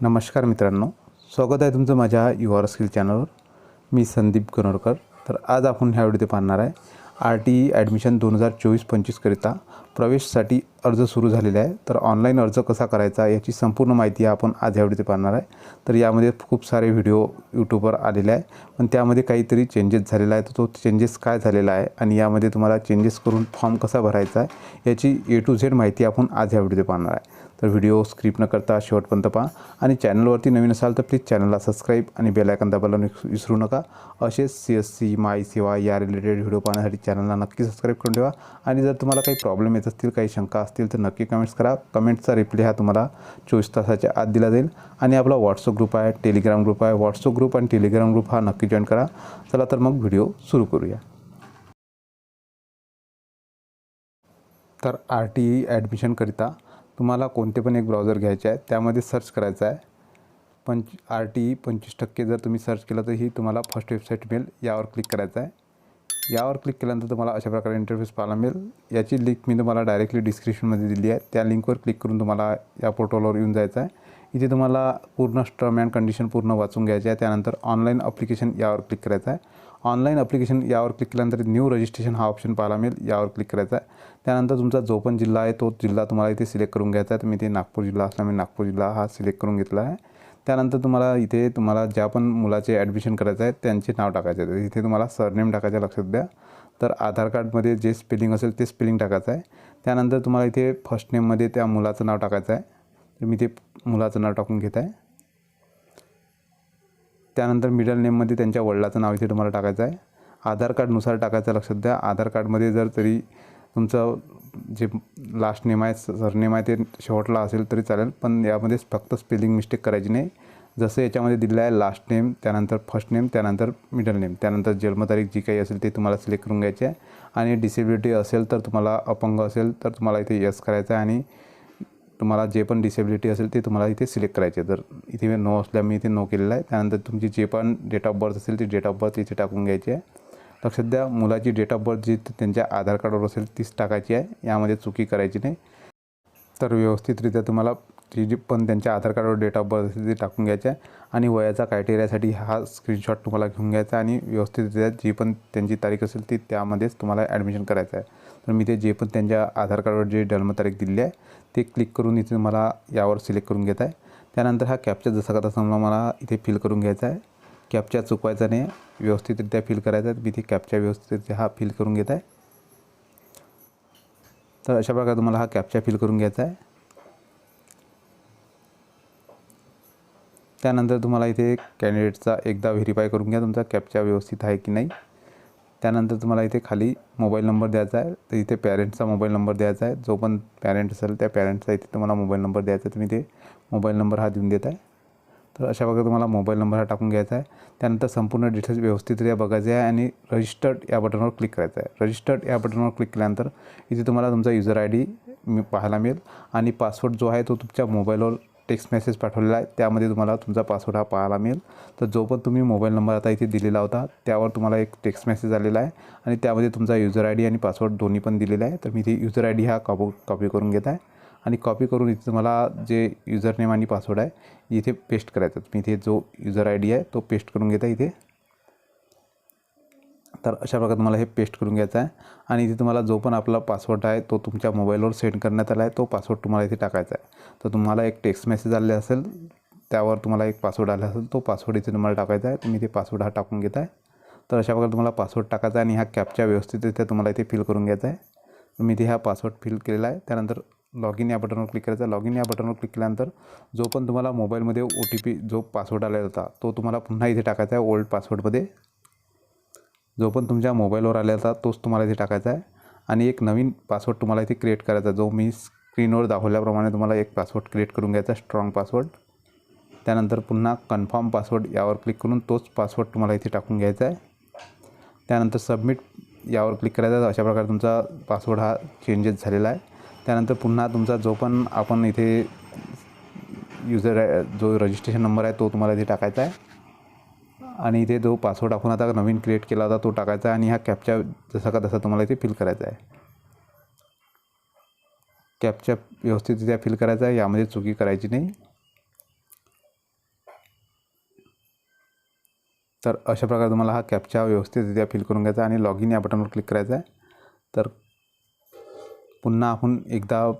नमस्कार मित्रांनो स्वागत आहे तुमचं माझ्या युआर स्किल चॅनलवर. मी संदीप गणोरकर तर आज आपण ह्या व्हिडिओ पाहणार आहे. आर टी ई ॲडमिशन दोन हजार चोवीस पंचवीसकरिता प्रवेशसाठी अर्ज सुरू झालेला आहे. तर ऑनलाईन अर्ज कसा करायचा याची संपूर्ण माहिती आपण आज ह्या व्हिडिओ पाहणार आहे. तर यामध्ये खूप सारे व्हिडिओ यूट्यूबवर आलेले आहे. पण त्यामध्ये काहीतरी चेंजेस झालेला आहे. तर तो चेंजेस काय झालेला आहे आणि यामध्ये तुम्हाला चेंजेस करून फॉर्म कसा भरायचा आहे याची ए टू झेड माहिती आपण आज ह्या व्हिडिओ पाहणार आहे. तर व्हिडिओ स्क्रिप्ट न करता शेवटपर्यंत पहा आणि चॅनलवरती नवीन असाल तर प्लीज चॅनलला सबस्क्राईब आणि बेलायकन दाबायला विसरू नका. असेच सी एस सी माय सेवा या रिलेटेड व्हिडिओ पाहण्यासाठी चॅनलला नक्की सबस्क्राईब करून ठेवा. आणि जर तुम्हाला काही प्रॉब्लेम येत असतील काही शंका असतील तर नक्की कमेंट्स करा. कमेंटचा रिप्लाय हा तुम्हाला चोवीस तासाच्या आत दिला जाईल. आणि आपला व्हॉट्सअप ग्रुप आहे टेलिग्राम ग्रुप आहे. व्हॉट्सअप ग्रुप आणि टेलिग्राम ग्रुप हा नक्की जॉईन करा. चला तर मग व्हिडिओ सुरू करूया. तर आर टी ई ॲडमिशनकरिता तुम्हाला कोणते पण एक ब्राउझर घ्यायचे आहे त्यामध्ये सर्च करायचं आहे. पंच आर टी ई पंचवीस टक्के जर तुम्ही सर्च केलं तर ही तुम्हाला फर्स्ट वेबसाईट मिळेल यावर क्लिक करायचं आहे. यावर क्लिक केल्यानंतर तुम्हाला अशा प्रकारे इंटरफेस पाहायला मिळेल. याची लिंक मी तुम्हाला डायरेक्टली डिस्क्रिप्शनमध्ये दिली आहे. त्या लिंकवर क्लिक करून तुम्हाला या पोर्टलवर येऊन जायचं आहे. इथे तुम्हाला पूर्ण स्ट्रम अँड कंडिशन पूर्ण वाचून घ्यायचे आहे. त्यानंतर ऑनलाईन अप्लिकेशन यावर क्लिक करायचं आहे. ऑनलाईन अप्लिकेशन यावर क्लिक केल्यानंतर न्यू रजिस्ट्रेशन हा ऑप्शन पाहायला मिळेल. यावर क्लिक करायचा आहे. त्यानंतर तुमचा जो पण जिल्हा आहे तो जिल्हा तुम्हाला इथे सिलेक्ट करून घ्यायचा आहे. तर मी ते नागपूर जिल्हा असल्यामुळे नागपूर जिल्हा हा सिलेक्ट करून घेतला आहे. त्यानंतर तुम्हाला इथे तुम्हाला ज्या पण मुलाचे ॲडमिशन करायचं आहे त्यांचे नाव टाकायचे आहे इथे तुम्हाला सरनेम टाकायचं लक्षात द्या. तर आधार कार्डमध्ये जे स्पेलिंग असेल ते स्पेलिंग टाकायचं आहे. त्यानंतर तुम्हाला इथे फर्स्ट नेममध्ये त्या मुलाचं नाव टाकायचं आहे. तर मी ते मुलाचं नाव टाकून घेत आहे. त्यानंतर मिडल नेममध्ये त्यांच्या वडिलाचं नाव इथे तुम्हाला टाकायचं आहे. आधार कार्डनुसार टाकायचं लक्षात द्या. आधार कार्डमध्ये जर तरी तुमचं जे लास्ट नेम आहे सरनेम आहे ते शेवटला असेल तरी चालेल पण यामध्ये फक्त स्पेलिंग मिस्टेक करायची नाही. जसं याच्यामध्ये दिलेलं आहे लास्ट नेम त्यानंतर फर्स्ट नेम त्यानंतर मिडल नेम त्यानंतर जन्मतारीख जी काही असेल ते तुम्हाला सिलेक्ट करून घ्यायची आहे. आणि डिसेबिलिटी असेल तर तुम्हाला अपंग असेल तर तुम्हाला इथे यस करायचं आहे आणि तुम्हाला जे पण डिसेबिलिटी असेल ते तुम्हाला इथे सिलेक्ट करायचे तर इथे नो असल्या मी इथे नो केलेलं आहे. त्यानंतर तुमची जे पण डेट ऑफ बर्थ असेल ती डेट ऑफ बर्थ इथे टाकून घ्यायची आहे. लक्षात द्या मुलाची डेट ऑफ बर्थ जी त्यांच्या आधार कार्डवर असेल तीच टाकायची आहे. यामध्ये चुकी करायची नाही. तर व्यवस्थितरित्या तुम्हाला ती जी पण त्यांच्या आधार कार्डवर डेट ऑफ बर्थ असेल ती टाकून घ्यायचं आहे. आणि वयाचा क्रायटेरियासाठी हा स्क्रीनशॉट तुम्हाला घेऊन घ्यायचा आहे. आणि व्यवस्थितरित्या जी पण त्यांची तारीख असेल ती त्यामध्येच तुम्हाला ॲडमिशन करायचं आहे. तर मी ते जे पण त्यांच्या आधार कार्डवर जे जन्मतारीख दिली आहे ते क्लिक करून इथे मला यावर सिलेक्ट करून घेत आहे. त्यानंतर हा कॅप्चर जसा का तसा मला इथे फिल करून घ्यायचा आहे. कॅपच्या चुकवायचा नाही. व्यवस्थितरित्या फिल करायचा मी ते कॅपच्या व्यवस्थितरित्या हा फिल करून घेत आहे. तर अशा प्रकारे तुम्हाला हा कॅप्चा फिल करून घ्यायचा आहे. त्यानंतर तुम्हाला इथे कॅन्डिडेटचा एकदा व्हेरीफाय करून घ्या तुमचा कॅपच्या व्यवस्थित आहे की नाही. त्यानंतर तुम्हाला इथे खाली मोबाईल नंबर द्यायचा आहे. तर इथे पॅरेंट्सचा मोबाईल नंबर द्यायचा आहे. जो पण पॅरेंट असेल त्या पॅरेंटचा इथे तुम्हाला मोबाईल नंबर द्यायचा आहे. तुम्ही ते मोबाईल नंबर हा देऊन देत आहे तर अशा प्रकारे तुम्हाला मोबाईल नंबर हा टाकून घ्यायचा आहे. त्यानंतर संपूर्ण डिटेल्स व्यवस्थितरित्या बघायचे आहे आणि रजिस्टर्ड या बटनवर क्लिक करायचं आहे. रजिस्टर्ड या बटनवर क्लिक केल्यानंतर इथे तुम्हाला तुमचा युजर आय डी पाहायला मिळेल आणि पासवर्ड जो आहे तो तुमच्या मोबाईलवर टेक्स्ट मेसेज पाठवलेला आहे. त्यामध्ये तुम्हाला तुमचा पासवर्ड हा पाहायला मिळेल. तर जो पण तुम्ही मोबाईल नंबर आता इथे दिलेला होता त्यावर तुम्हाला एक टेक्स्ट मेसेज आलेला आहे आणि त्यामध्ये तुमचा युजर आय डी आणि पासवर्ड दोन्ही पण दिलेला आहे. तर मी इथे युजर आय डी हा कॉपी कॉपी करून घेत आहे. आणि कॉपी करून इथे तुम्हाला जे युजर नेम आणि पासवर्ड आहे इथे पेस्ट करायचं. तुम्ही इथे जो युजर आय डी आहे तो पेस्ट करून घेता इथे. तर अशा प्रकारे तुम्हाला हे पेस्ट करून घ्यायचं आहे. आणि इथे तुम्हाला जो पण आपला पासवर्ड आहे तो तुमच्या मोबाईलवर सेंड करण्यात आला आहे तो पासवर्ड तुम्हाला इथे टाकायचा आहे. तर तुम्हाला एक टेक्स्ट मेसेज आले असेल त्यावर तुम्हाला एक पासवर्ड आला असेल तो पासवर्ड इथे तुम्हाला टाकायचा आहे. तुम्ही इथे पासवर्ड हा टाकून घेत आहे तर अशा प्रकारे तुम्हाला पासवर्ड टाकायचा आहे आणि ह्या कॅपच्या व्यवस्थितरित्या तुम्हाला इथे फिल करून घ्यायचा आहे. तुम्ही मी इथे हा पासवर्ड फिल केलेला आहे. त्यानंतर लॉग इन या बटनवर क्लिक करायचा. लॉग इन या बटनवर क्लिक केल्यानंतर जो पण तुम्हाला मोबाईलमध्ये ओ टी पी जो पासवर्ड आलेला होता तो तुम्हाला पुन्हा इथे टाकायचा आहे. ओल्ड पासवर्डमध्ये जो पण तुमच्या मोबाईलवर आलेला होता तोच तुम्हाला इथे टाकायचा आहे. आणि एक नवीन पासवर्ड तुम्हाला इथे क्रिएट करायचा जो मी स्क्रीनवर दाखवल्याप्रमाणे तुम्हाला एक पासवर्ड क्रिएट करून घ्यायचा स्ट्रॉंग पासवर्ड त्यानंतर पुन्हा कन्फर्म पासवर्ड यावर क्लिक करून तोच पासवर्ड तुम्हाला इथे टाकून घ्यायचा आहे. त्यानंतर सबमिट यावर क्लिक करायचा अशा प्रकारे तुमचा पासवर्ड हा चेंजेस झालेला आहे. त्यानंतर पुन्हा तुमचा जो पण आपण इथे युजर जो रजिस्ट्रेशन नंबर आहे तो तुम्हाला इथे टाकायचा आहे. आणि इथे जो पासवर्ड आपण आता नवीन क्रिएट केला होता तो टाकायचा आहे आणि हा कॅपचा जसा का तसा तुम्हाला इथे फिल करायचा आहे. कॅपच्या व्यवस्थित इथे फिल करायचा आहे यामध्ये चुकी करायची नाही. तर अशा प्रकारे तुम्हाला हा कॅपच्या व्यवस्थित इथे फिल करून घ्यायचा आणि लॉग इन या बटनवर क्लिक करायचा आहे. तर पुन्हा आपण एकदा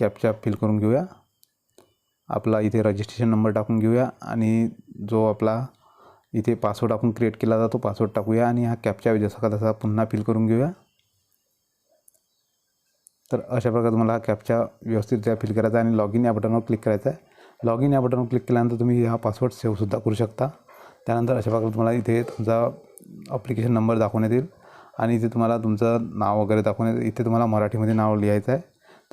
कॅपचा फिल करून घेऊया. आपला इथे रजिस्ट्रेशन नंबर टाकून घेऊया आणि जो आपला इथे पासवर्ड आपण क्रिएट केला जातो पासवर्ड टाकूया आणि हा कॅपच्या जसा का तसा पुन्हा फिल करून घेऊया. तर अशा प्रकारे तुम्हाला हा कॅपच्या व्यवस्थितरित्या फिल करायचा आहे आणि लॉग इन या बटनवर क्लिक करायचं आहे. लॉग इन या बटनवर क्लिक केल्यानंतर तुम्ही हा पासवर्ड सेव्हसुद्धा करू शकता. त्यानंतर अशा प्रकारे तुम्हाला इथे तुमचा अप्लिकेशन नंबर दाखवण्यात येईल. आणि इथे तुम्हाला तुमचं नाव वगैरे दाखवून इथे तुम्हाला मराठीमध्ये नाव लिहायचं आहे.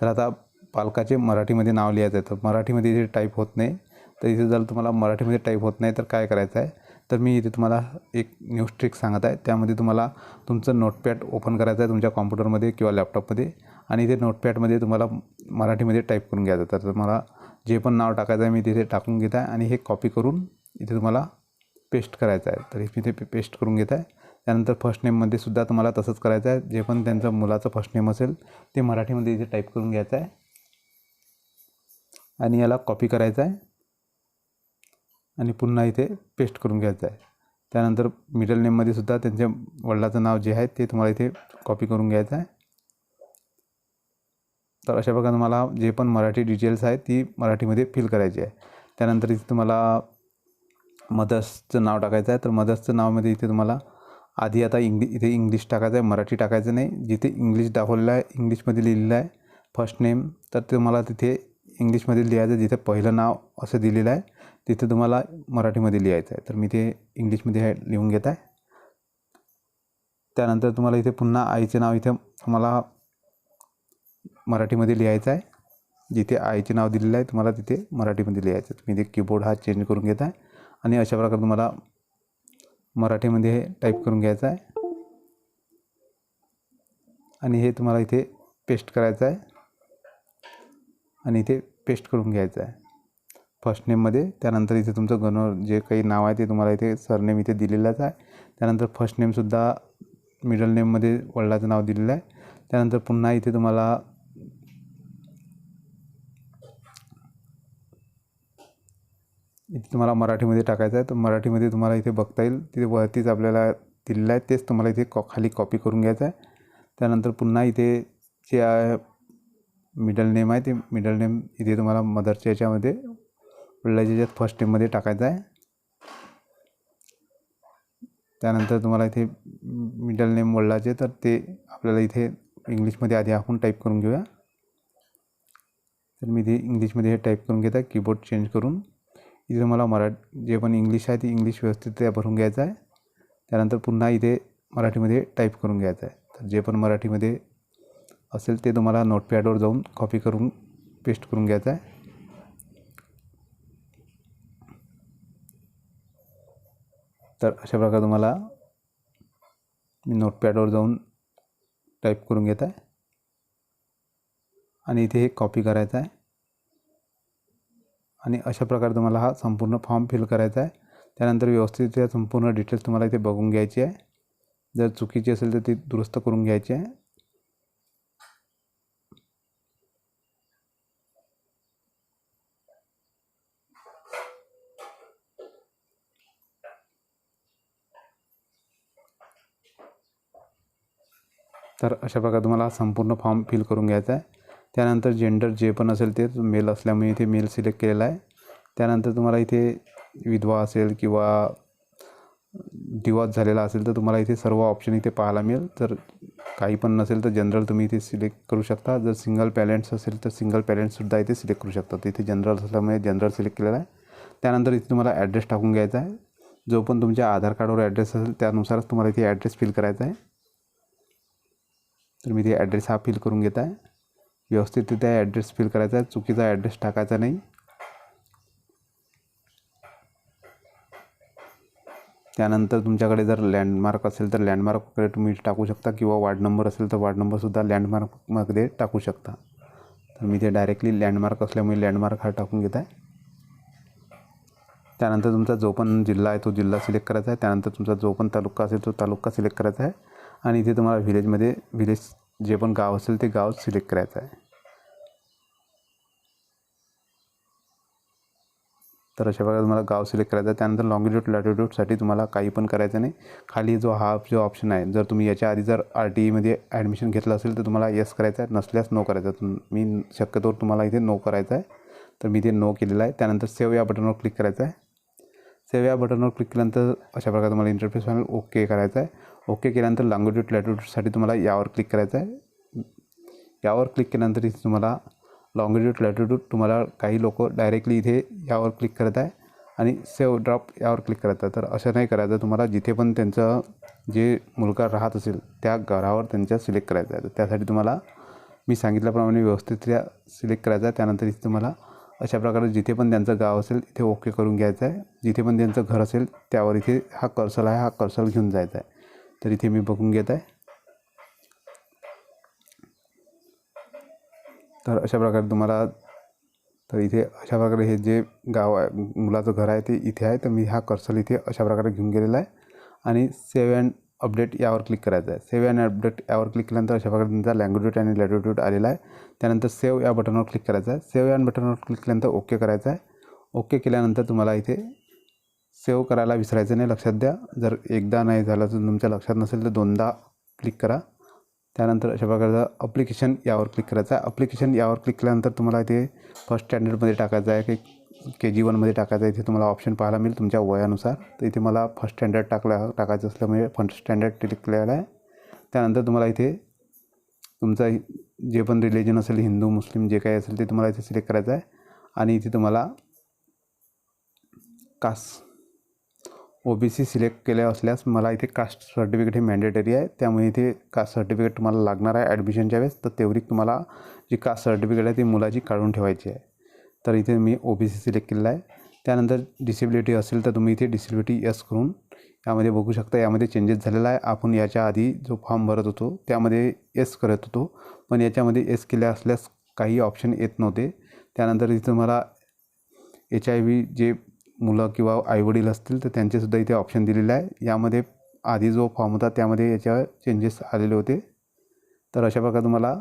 तर आता पालकाचे मराठीमध्ये नाव लिहायचं आहे. तर मराठीमध्ये इथे टाईप होत नाही तर इथे जर तुम्हाला मराठीमध्ये टाईप होत नाही तर काय करायचं आहे? तर मी इथे तुम्हाला एक न्यूज ट्रिक सांगत आहे. त्यामध्ये तुम्हाला तुमचं नोटपॅड ओपन करायचं आहे तुमच्या कॉम्प्युटरमध्ये किंवा लॅपटॉपमध्ये आणि इथे नोटपॅडमध्ये तुम्हाला मराठीमध्ये टाईप करून घ्यायचं तर तुम्हाला जे पण नाव टाकायचं आहे मी तिथे टाकून घेत आहे. आणि हे कॉपी करून इथे तुम्हाला पेस्ट करायचं आहे. तर मी ते पेस्ट करून घेत आहे. त्यानंतर फर्स्ट नेममध्ये सुद्धा तुम्हाला तसंच करायचं आहे जे पण त्यांचं मुलाचं फर्स्ट नेम असेल ते मराठीमध्ये इथे टाईप करून घ्यायचं आहे आणि याला कॉपी करायचं आहे आणि पुन्हा इथे पेस्ट करून घ्यायचं आहे त्यानंतर मिडल नेममध्ये सुद्धा त्यांच्या वडिलाचं नाव जे आहे ते तुम्हाला इथे कॉपी करून घ्यायचं आहे तर अशा प्रकारे तुम्हाला जे पण मराठी डिटेल्स आहेत ती मराठीमध्ये फिल करायची आहे. त्यानंतर इथे तुम्हाला मदर्सचं नाव टाकायचं आहे तर मदर्सचं नावामध्ये इथे तुम्हाला आधी आता इंग्लि इथे इंग्लिश टाकायचं आहे मराठी टाकायचं नाही. जिथे इंग्लिश दाखवलेलं आहे इंग्लिशमध्ये लिहिलेलं आहे फर्स्ट नेम तर तुम्हाला तिथे इंग्लिशमध्ये लिहायचं जिथे पहिलं नाव असं दिलेलं आहे तिथे तुम्हाला मराठीमध्ये लिहायचं आहे. तर मी ते इंग्लिशमध्ये हे लिहून घेत आहे. त्यानंतर तुम्हाला इथे पुन्हा आईचे नाव इथे तुम्हाला मराठीमध्ये लिहायचं आहे. जिथे आईचे नाव दिलेलं आहे तुम्हाला तिथे मराठीमध्ये लिहायचं आहे. मी ते कीबोर्ड हा चेंज करून घेत आहे. आणि अशा प्रकारे तुम्हाला मराठीमध्ये हे टाईप करून घ्यायचं आहे. आणि हे तुम्हाला इथे पेस्ट करायचं आहे. आणि इथे पेस्ट करून घ्यायचं आहे. फर्स्ट नेममध्ये त्यानंतर इथे तुमचं गण जे काही नाव आहे ते तुम्हाला इथे सरनेम इथे दिलेलंच आहे. त्यानंतर फर्स्ट नेमसुद्धा मिडल नेममध्ये वडिलाचं नाव दिलेलं आहे. त्यानंतर पुन्हा इथे तुम्हाला इथे तुम्हाला मराठीमध्ये टाकायचं आहे. तर मराठीमध्ये तुम्हाला इथे बघता येईल. तिथे वरतीच आपल्याला दिलेलं आहे. तेच तुम्हाला इथे कॉ खाली कॉपी करून घ्यायचं आहे. त्यानंतर पुन्हा इथे जे मिडल नेम आहे ते मिडल नेम इथे तुम्हाला मदरच्या याच्यामध्ये वडिलाच्या याच्यात फर्स्ट नेममध्ये टाकायचं आहे. त्यानंतर तुम्हाला इथे मिडल नेम वडिलाचे तर ते आपल्याला इथे इंग्लिशमध्ये आधी आपण टाईप करून घेऊया. तर मी इथे इंग्लिशमध्ये हे टाईप करून घेता कीबोर्ड चेंज करून. इथे मला मरा जे पण इंग्लिश आहे ते इंग्लिश व्यवस्थित भरून घ्यायचं आहे. त्यानंतर पुन्हा इथे मराठीमध्ये टाईप करून घ्यायचं आहे. तर जे पण मराठीमध्ये असेल ते तुम्हाला नोटपॅडवर जाऊन कॉपी करून पेस्ट करून घ्यायचं आहे. तर अशा प्रकारे तुम्हाला मी नोटपॅडवर जाऊन टाईप करून घेत आहे. आणि इथे हे कॉपी करायचं आहे. आणि अशा प्रकारे तुम्हाला हा संपूर्ण फॉर्म फिल करायचा आहे. त्यानंतर व्यवस्थित संपूर्ण डिटेल्स तुम्हाला इथे बघून घ्यायची आहे. जर चुकीची असेल तर ती दुरुस्त करून घ्यायची आहे. तर अशा प्रकारे तुम्हाला संपूर्ण फॉर्म फिल करून घ्यायचा आहे. त्यानंतर जेंडर जे पण असेल ते मेल असल्यामुळे इथे मेल सिलेक्ट केलेला आहे. त्यानंतर तुम्हाला इथे विधवा असेल किंवा डिवॉर्स झालेला असेल तर तुम्हाला इथे सर्व ऑप्शन इथे पाहायला मिळेल. तर काही पण नसेल तर जनरल तुम्ही इथे सिलेक्ट करू शकता. जर सिंगल पॅरेंट्स असेल तर सिंगल पॅरेंट्ससुद्धा इथे सिलेक्ट करू शकता इथे जनरल असल्यामुळे जनरल सिलेक्ट केलेला आहे. त्यानंतर इथे तुम्हाला ॲड्रेस टाकून घ्यायचा आहे. जो पण तुमच्या आधार कार्डवर ॲड्रेस असेल त्यानुसारच तुम्हाला इथे ॲड्रेस फिल करायचा आहे. तर मी इथे ॲड्रेस हा फिल करून घेत आहे. व्यवस्थित तिथे ॲड्रेस फिल करायचा आहे. चुकीचा ॲड्रेस टाकायचा नाही. त्यानंतर तुमच्याकडे जर लँडमार्क असेल तर लँडमार्क वगैरे तुम्ही टाकू शकता किंवा वार्ड नंबर असेल तर वार्ड नंबरसुद्धा लँडमार्कमध्ये टाकू शकता. तर मी ते डायरेक्टली लँडमार्क असल्यामुळे लँडमार्क हा टाकून घेत आहे. त्यानंतर तुमचा जो पण जिल्हा आहे तो जिल्हा सिलेक्ट करायचा आहे. त्यानंतर तुमचा जो पण तालुका असेल तो तालुका सिलेक्ट करायचा आहे. आणि इथे तुम्हाला व्हिलेजमध्ये व्हिलेज जे पण गाव असेल ते गाव सिलेक्ट करायचं आहे. तर अशा प्रकारे तुम्हाला गाव सिलेक्ट करायचं आहे. त्यानंतर लॉंगिट्यूड लॅटिट्यूडसाठी तुम्हाला काही पण करायचं नाही. खाली जो हा जो ऑप्शन आहे जर तुम्ही याच्या आधी जर आर टी ईमध्ये ॲडमिशन घेतलं असेल तर तुम्हाला येस करायचं आहे. नसल्यास नो करायचं आहे. मी शक्यतोवर तुम्हाला इथे नो करायचं आहे. तर मी इथे नो केलेलं आहे. त्यानंतर सेव्ह या बटनवर क्लिक करायचं आहे. सेव्ह या बटनवर क्लिक केल्यानंतर अशा प्रकारे तुम्हाला इंटरफेस पॅनल ओके करायचं आहे. ओके केल्यानंतर लॉंगिट्यूड लॅटिट्यूडसाठी तुम्हाला यावर क्लिक करायचं आहे. यावर क्लिक केल्यानंतर इथे तुम्हाला लॉंगिट्यूड लॅटिट्यूड तुम्हाला काही लोक डायरेक्टली इथे यावर क्लिक करत आहे आणि सेव्ह ड्रॉप यावर क्लिक करायचं आहे. तर असं नाही करायचं. तुम्हाला जिथे पण त्यांचं जे मुलगा राहत असेल त्या घरावर त्यांच्या सिलेक्ट करायचं आहे. तर त्यासाठी तुम्हाला मी सांगितल्याप्रमाणे व्यवस्थितरित्या सिलेक्ट करायचं आहे. त्यानंतर इथे तुम्हाला अशा प्रकारे जिथे पण त्यांचं गाव असेल इथे ओके करून घ्यायचं आहे. जिथे पण त्यांचं घर असेल त्यावर इथे हा कर्सल आहे. हा कर्सल घेऊन जायचा आहे. तर इथे मी बघून घेत आहे. तर अशा प्रकारे तुम्हाला तर इथे अशा प्रकारे हे जे गाव आहे मुलाचं घर आहे ते इथे आहे. तर मी हा कर्सल इथे अशा प्रकारे घेऊन गेलेला आहे. आणि सेव्ह अँड अपडेट यावर क्लिक करायचं आहे. सेव्ह अँड अपडेट यावर क्लिक केल्यानंतर अशा प्रकारे तुमचा लँग्वेज आणि लॅटिट्यूड आलेला आहे. त्यानंतर सेव्ह या बटनवर क्लिक करायचं आहे. सेव्ह या बटनवर क्लिक केल्यानंतर ओके करायचं आहे. ओके केल्यानंतर तुम्हाला इथे सेव्ह करायला विसरायचं नाही लक्षात द्या. जर एकदा नाही झालं तर तुमच्या लक्षात नसेल तर दोनदा क्लिक करा. त्यानंतर अशा प्रकारचं अप्लिकेशन यावर क्लिक करायचं आहे. अप्लिकेशन यावर क्लिक केल्यानंतर तुम्हाला इथे फर्स्ट स्टँडर्डमध्ये टाकायचं आहे. की के जी वनमध्ये टाकायचं आहे. इथे तुम्हाला ऑप्शन पाहायला मिळेल तुमच्या वयानुसार. तर इथे मला फर्स्ट स्टँडर्ड टाकला टाकायचं असल्यामुळे फर्स्ट स्टँडर्ड क्लिक केलेला आहे. त्यानंतर तुम्हाला इथे तुमचं जे पण रिलिजन असेल हिंदू मुस्लिम जे काही असेल ते तुम्हाला इथे सिलेक्ट करायचं आहे. आणि इथे तुम्हाला caste O B C select केले असल्यास मला इथे कास्ट सर्टिफिकेट हे मॅन्डेटरी आहे. त्यामुळे इथे कास्ट सर्टिफिकेट तुम्हाला लागणार आहे ॲडमिशनच्या वेळेस. तर तेवढी तुम्हाला जी कास्ट सर्टिफिकेट आहे ती मुलाची काढून ठेवायची आहे. तर इथे मी ओ बी सी सिलेक्ट केलेला आहे. त्यानंतर डिसेबिलिटी असेल तर तुम्ही इथे डिसेबिलिटी यस करून यामध्ये बघू शकता. यामध्ये चेंजेस झालेला आहे. आपण याच्या आधी जो फॉर्म भरत होतो त्यामध्ये एस करत होतो. पण याच्यामध्ये एस केल्या असल्यास काही ऑप्शन येत नव्हते. त्यानंतर इथं मला एच आय व्ही जे मुलं किंवा आईवडील असतील तर त्यांचेसुद्धा इथे ऑप्शन दिलेलं आहे. यामध्ये आधी जो फॉर्म होता त्यामध्ये याच्या चेंजेस आलेले होते. तर अशा प्रकारे तुम्हाला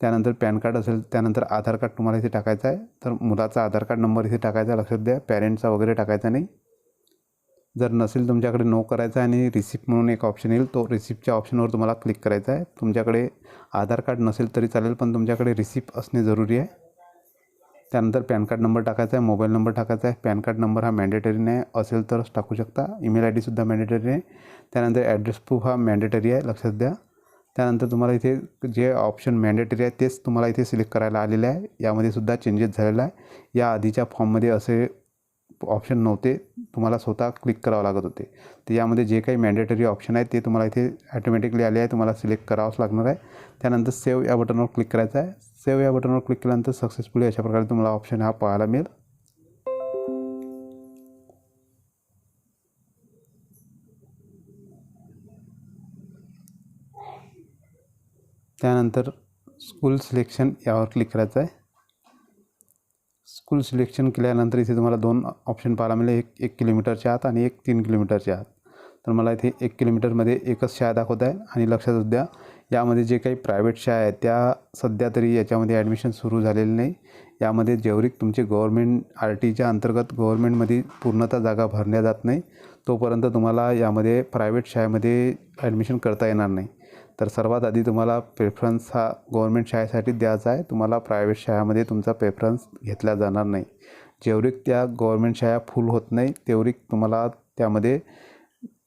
त्यानंतर पॅन कार्ड असेल त्यानंतर आधार कार्ड तुम्हाला इथे टाकायचं आहे. तर मुलाचा आधार कार्ड नंबर इथे टाकायचा लक्षात द्या पॅरेंटचा वगैरे टाकायचा नाही. जर नसेल तुमच्याकडे नो करायचा आहे आणि रिसिप्ट म्हणून एक ऑप्शन येईल तो रिसिप्टच्या ऑप्शनवर तुम्हाला क्लिक करायचा आहे. तुमच्याकडे आधार कार्ड नसेल तरी चालेल पण तुमच्याकडे रिसिप्ट असणे जरुरी आहे. त्यानंतर पॅन कार्ड नंबर टाकायचा आहे मोबाईल नंबर टाकायचा आहे. पॅन कार्ड नंबर हा मॅन्डेटरी नाही असेल तरच टाकू शकता. ईमेल आय डीसुद्धा मॅन्डेटरी आहे. त्यानंतर ॲड्रेस प्रूफ हा मॅन्डेटरी आहे लक्षात द्या. त्यानंतर तुम्हाला इथे जे ऑप्शन मॅन्डेटरी आहे तेच तुम्हाला इथे सिलेक्ट करायला आलेले आहे. यामध्ये सुद्धा चेंजेस झालेला आहे. या आधीच्या फॉर्ममध्ये असे ऑप्शन नव्हते. तुम्हाला स्वतः क्लिक करावं लागत होते. तर यामध्ये जे काही मॅन्डेटरी ऑप्शन आहे ते तुम्हाला इथे ॲटोमॅटिकली आले आहे. तुम्हाला सिलेक्ट करावंच लागणार आहे. त्यानंतर सेव्ह या बटनवर क्लिक करायचं आहे. सेव्ह या बटनवर क्लिक केल्यानंतर सक्सेसफुली अशा प्रकारे तुम्हाला ऑप्शन हा पाहायला मिळेल. त्यानंतर स्कूल सिलेक्शन यावर क्लिक करायचं आहे. स्कूल सिलेक्शन केल्यानंतर इथे तुम्हाला दोन ऑप्शन पाहायला मिळेल. एक एक किलोमीटरच्या आत आणि एक तीन किलोमीटरच्या आत. तर मला इथे एक किलोमीटरमध्ये एकच शाळा दाखवत आहे आणि लक्षात द्या यामध्ये जे काही प्रायव्हेट शाळा आहेत त्या सध्या तरी याच्यामध्ये ॲडमिशन सुरू झालेलं नाही. यामध्ये जेवढी तुमचे गव्हर्मेंट आर टीच्या अंतर्गत गव्हर्मेंटमध्ये पूर्णतः जागा भरल्या जात नाही. तोपर्यंत तुम्हाला यामध्ये प्रायव्हेट शाळेमध्ये ॲडमिशन करता येणार नाही. तर सर्वात आधी तुम्हाला प्रेफरन्स हा गव्हर्मेंट शाळेसाठी द्यायचा आहे. तुम्हाला प्रायव्हेट शाळेमध्ये तुमचा प्रेफरन्स घेतला जाणार नाही. जेवढी त्या गव्हर्मेंट शाळा फुल होत नाही. तेवढी तुम्हाला त्यामध्ये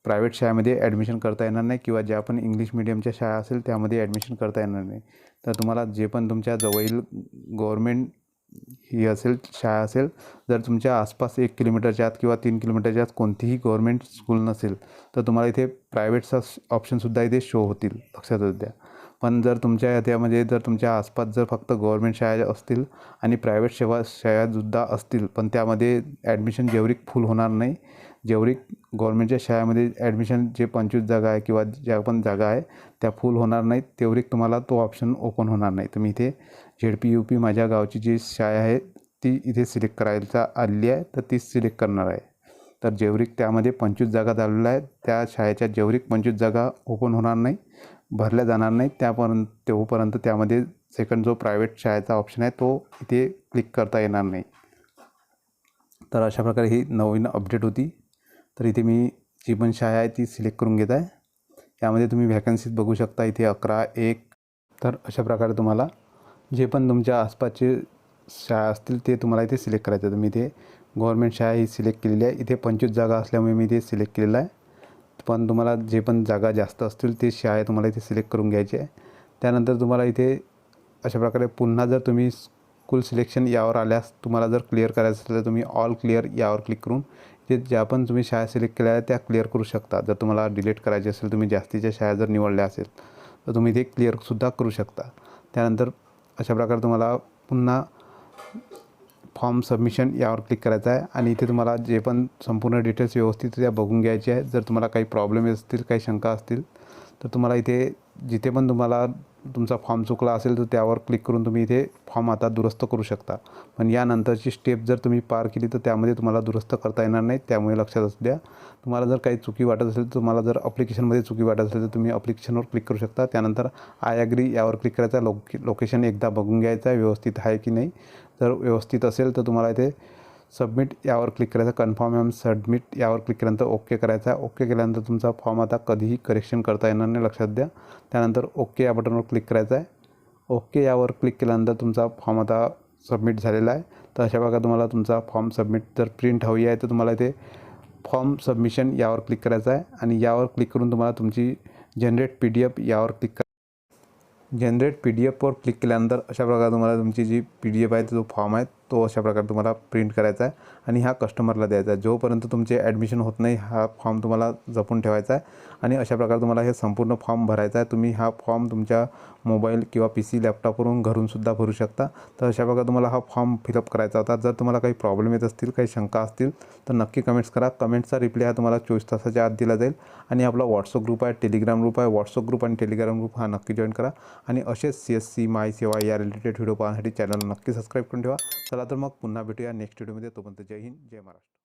प्रायव्हेट शाळेमध्ये ॲडमिशन करता येणार नाही किंवा ज्या पण इंग्लिश मिडियमच्या शाळा असेल त्यामध्ये ॲडमिशन करता येणार नाही. तर तुम्हाला जे पण तुमच्या जवळील गव्हर्मेंट ही असेल शाळा असेल जर तुमच्या आसपास एक किलोमीटरच्या आत किंवा तीन किलोमीटरच्या आत कोणतीही गव्हर्मेंट स्कूल नसेल तर तुम्हाला इथे प्रायव्हेटचा ऑप्शनसुद्धा इथे शो होतील लक्षात द्या. पण जर तुमच्या याच्यामध्ये जर तुमच्या आसपास जर फक्त गव्हर्मेंट शाळा असतील आणि प्रायव्हेट सेवा शाळासुद्धा असतील पण त्यामध्ये ॲडमिशन जेवढी फुल होणार नाही जेवढी गव्हर्मेंटच्या शाळेमध्ये ॲडमिशन जे पंचवीस जागा आहे किंवा ज्या पण जागा आहे त्या फुल होणार नाहीत तेवढी तुम्हाला तो ऑप्शन ओपन होणार नाही. तुम्ही इथे झेड पी यू पी माझ्या गावची जी शाळा आहे ती इथे सिलेक्ट करायचा आलेली आहे तर तीच सिलेक्ट करणार आहे. तर जेवढी त्यामध्ये पंचवीस जागा झालेल्या आहेत त्या शाळेच्या जेवढी पंचवीस जागा ओपन होणार नाही भरल्या जाणार नाही त्यापर्यंत तेव्हापर्यंत त्यामध्ये सेकंड जो प्रायव्हेट शाळेचा ऑप्शन आहे तो इथे क्लिक करता येणार नाही. तर अशा प्रकारे ही नवीन अपडेट होती. तर इथे मी जी पण शाळा आहे ती सिलेक्ट करून घेत आहे. यामध्ये तुम्ही व्हॅकन्सीज बघू शकता. इथे अकरा एक. तर अशा प्रकारे तुम्हाला जे पण तुमच्या आसपासचे शाळा असतील ते तुम्हाला इथे सिलेक्ट करायचं. आहे तर मी इथे गव्हर्मेंट शाळा ही सिलेक्ट केलेली आहे. इथे पंचवीस जागा असल्यामुळे मी इथे सिलेक्ट केलेलं आहे. पण तुम्हाला जे पण जागा जास्त असतील ते शाळा तुम्हाला इथे सिलेक्ट करून घ्यायची. आहे त्यानंतर तुम्हाला इथे अशा प्रकारे पुन्हा जर तुम्ही स्कूल सिलेक्शन यावर आल्यास तुम्हाला जर क्लिअर करायचं असेल तर तुम्ही ऑल क्लिअर यावर क्लिक करून ते ज्या पण तुम्ही शाळा सिलेक्ट केल्या आहेत त्या क्लिअर करू शकता. जर तुम्हाला डिलीट करायची असेल तुम्ही जास्तीच्या शाळा जर निवडल्या असेल तर तुम्ही ते क्लिअरसुद्धा करू शकता. त्यानंतर अशा प्रकारे तुम्हाला पुन्हा फॉर्म सबमिशन यावर क्लिक करायचं आहे आणि इथे तुम्हाला जे पण संपूर्ण डिटेल्स व्यवस्थितरित्या बघून घ्यायचे आहे. जर तुम्हाला काही प्रॉब्लेम असतील काही शंका असतील तर तुम्हाला इथे जिथे पण तुम्हाला तुमचा फॉर्म चुकला असेल तर त्यावर क्लिक करून तुम्ही इथे फॉर्म आता दुरुस्त करू शकता. पण यानंतरची स्टेप जर तुम्ही पार केली तर त्यामध्ये तुम्हाला दुरुस्त करता येणार नाही. त्यामुळे लक्षात असू द्या. तुम्हाला जर काही चुकी वाटत असेल तर तुम्हाला जर अप्लिकेशनमध्ये चुकी वाटत असेल तर तुम्ही अप्लिकेशनवर क्लिक करू शकता. त्यानंतर आय ॲग्री यावर क्लिक करायचा. लोके लोकेशन एकदा बघून घ्यायचं आहे व्यवस्थित आहे की नाही. जर व्यवस्थित असेल तर तुम्हाला इथे सबमिट यावर क्लिक करायचं. कन्फर्म एम सबमिट यावर क्लिक केल्यानंतर ओके करायचा आहे. ओके केल्यानंतर तुमचा फॉर्म आता कधीही करेक्शन करता येणार नाही लक्षात द्या. त्यानंतर ओके या बटनवर क्लिक करायचं आहे. ओके यावर क्लिक केल्यानंतर तुमचा फॉर्म आता सबमिट झालेला आहे. तर अशा प्रकारे तुम्हाला तुमचा फॉर्म सबमिट जर प्रिंट हवी आहे तर तुम्हाला इथे फॉर्म सबमिशन यावर क्लिक करायचं आहे. आणि यावर क्लिक करून तुम्हाला तुमची जनरेट पी डी एफ यावर क्लिक कर. जनरेट पी डी एफवर क्लिक केल्यानंतर अशा प्रकारे तुम्हाला तुमची जी पी डी एफ आहे जो फॉर्म आहे तो अशा प्रकारे तुम्हाला प्रिंट करायचा आहे आणि हा कस्टमरला द्यायचा आहे. जोपर्यंत तुमचे ॲडमिशन होत नाही हा फॉर्म तुम्हाला जपून ठेवायचा आहे आणि अशा प्रकारे तुम्हाला हे संपूर्ण फॉर्म भरायचा आहे. तुम्ही हा फॉर्म तुमच्या मोबाईल किंवा पी सी लॅपटॉपवरून घरूनसुद्धा भरू शकता. तर अशा प्रकारे तुम्हाला हा फॉर्म फिलअप करायचा होता. जर तुम्हाला काही प्रॉब्लेम येत असतील काही शंका असतील तर नक्की कमेंट्स करा. कमेंट्सचा रिप्लाय हा तुम्हाला चोवीस तासाच्या आत दिला जाईल. आणि आपला व्हॉट्सअप ग्रुप आहे टेलिग्राम ग्रुप आहे. व्हॉट्सअप ग्रुप आणि टेलिग्राम ग्रुप हा नक्की जॉईन करा. आणि असेच सी एस सी माय सेवा या रिलेटेड व्हिडिओ पाहण्यासाठी चॅनल नक्की सबस्क्राईब करून ठेवा. चला तर मग पुन्हा भेटूया नेक्स्ट व्हिडिओमध्ये तोपर्यंत जय हिंद जय महाराष्ट्र.